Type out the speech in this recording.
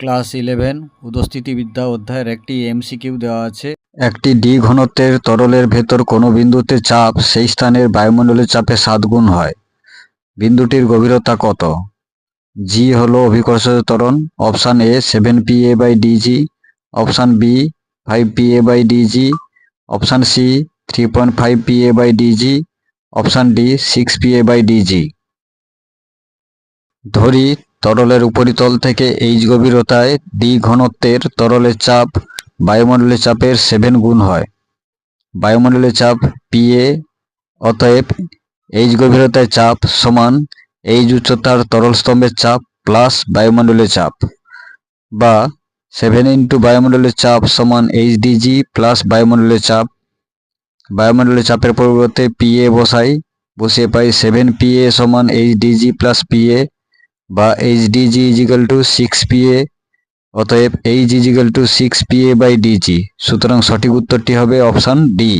Class eleven, উদস্থিতিবিদ্যা অধ্যায়ের একটি MCQ দেওয়া আছে। একটি ডি ঘনত্বের তরলের ভেতর কোনো বিন্দুতে চাপ, সেই স্থানের বায়ুমণ্ডলের চাপে সাত গুণ হয়। বিন্দুটির গভীরতা কত? জি হলো অভিকর্ষজ ত্বরণ, option A seven P A by DG option B five P A by DG option C three point five P A by DG option D six P A by DG ধরি তরলের উপরিতল থেকে এইচ গভীরতায় ডি ঘনত্বের তরলের চাপ বায়ুমণ্ডলের চাপের seven গুণ হয়। বায়ুমণ্ডলের চাপ পি এ অতএব এইচ গভীরতায় চাপ সমান এইচ উচ্চতার তরল স্তম্ভের চাপ প্লাস বায়ুমণ্ডলের চাপ বা সেভেন ইন্টু বায়ুমণ্ডলের চাপ সমান এইচ ডিজি প্লাস বায়ুমণ্ডলের চাপ। বায়ুমণ্ডলের চাপের পরিবর্তে পি এ বসাই, বসিয়ে পাই সেভেন পি এ সমান H DG plus P A বা H DG equal to six P A অতএব H equal to six P A by DG সুতরাং সঠিক উত্তরটি হবে অপশান ডি